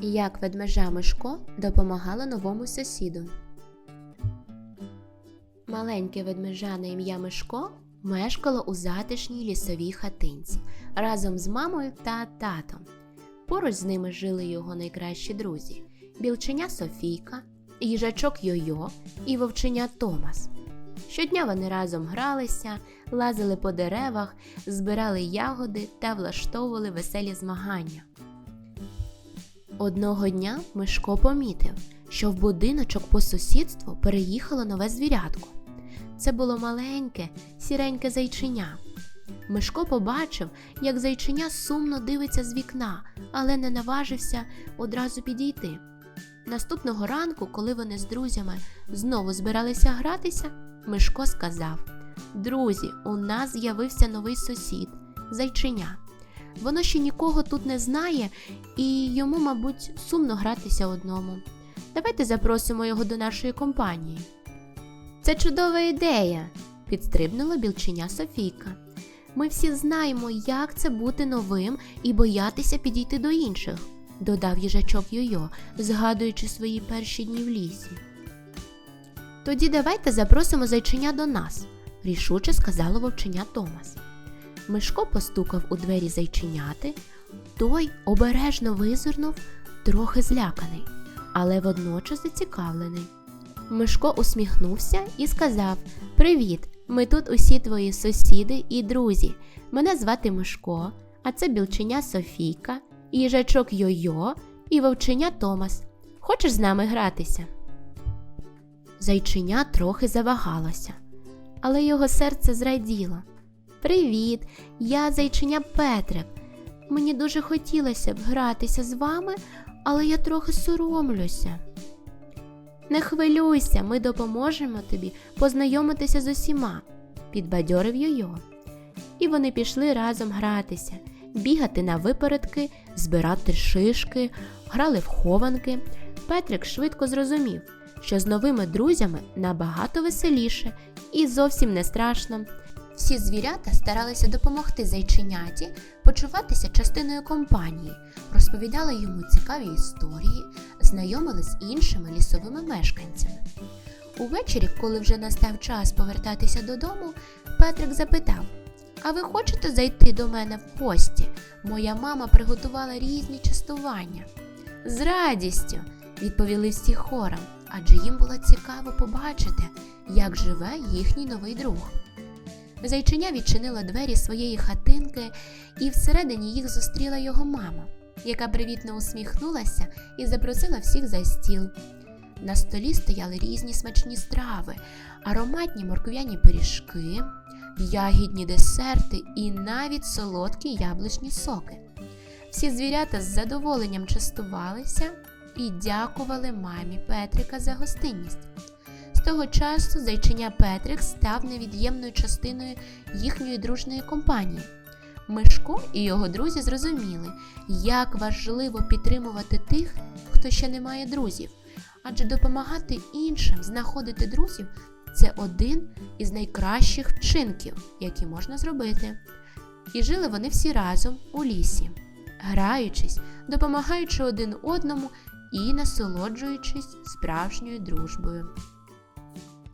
Як ведмежа Мишко допомагала новому сусіду. Маленьке ведмежа на ім'я Мишко мешкало у затишній лісовій хатинці разом з мамою та татом. Поруч з ними жили його найкращі друзі білченя Софійка, їжачок Йойо і вовченя Томас. Щодня вони разом гралися, лазили по деревах, збирали ягоди та влаштовували веселі змагання. Одного дня Мишко помітив, що в будиночок по сусідству переїхало нове звірятко. Це було маленьке, сіреньке зайчиня. Мишко побачив, як зайчиня сумно дивиться з вікна, але не наважився одразу підійти. Наступного ранку, коли вони з друзями знову збиралися гратися, Мишко сказав: Друзі, у нас з'явився новий сусід зайчиня. Воно ще нікого тут не знає, і йому, мабуть, сумно гратися одному. Давайте запросимо його до нашої компанії. Це чудова ідея, підстрибнула білченя Софійка. Ми всі знаємо, як це бути новим і боятися підійти до інших, додав їжачок Йойо, згадуючи свої перші дні в лісі. Тоді давайте запросимо зайчиня до нас, рішуче сказала вовченя Томас. Мишко постукав у двері зайчиняти, той обережно визирнув, трохи зляканий, але водночас зацікавлений. Мишко усміхнувся і сказав: Привіт! Ми тут усі твої сусіди і друзі. Мене звати Мишко, а це білченя Софійка, їжачок Йойо і вовченя Томас. Хочеш з нами гратися? Зайчиня трохи завагалося, але його серце зраділо. Привіт, я зайчиня Петрик. Мені дуже хотілося б гратися з вами, але я трохи соромлюся. Не хвилюйся, ми допоможемо тобі познайомитися з усіма, підбадьорив Йойо. І вони пішли разом гратися, бігати на випередки, збирати шишки, грали в хованки. Петрик швидко зрозумів, що з новими друзями набагато веселіше і зовсім не страшно. Всі звірята старалися допомогти зайченяті почуватися частиною компанії, розповідали йому цікаві історії, знайомили з іншими лісовими мешканцями. Увечері, коли вже настав час повертатися додому, Петрик запитав: А ви хочете зайти до мене в гості? Моя мама приготувала різні частування. З радістю, відповіли всі хором, адже їм було цікаво побачити, як живе їхній новий друг. Зайчиня відчинила двері своєї хатинки, і всередині їх зустріла його мама, яка привітно усміхнулася і запросила всіх за стіл. На столі стояли різні смачні страви, ароматні морквяні пиріжки, ягідні десерти і навіть солодкі яблучні соки. Всі звірята з задоволенням частувалися і дякували мамі Петрика за гостинність. Того часу зайчиня Петрик став невід'ємною частиною їхньої дружної компанії. Мишко і його друзі зрозуміли, як важливо підтримувати тих, хто ще не має друзів, адже допомагати іншим знаходити друзів це один із найкращих вчинків, які можна зробити. І жили вони всі разом у лісі, граючись, допомагаючи один одному і насолоджуючись справжньою дружбою.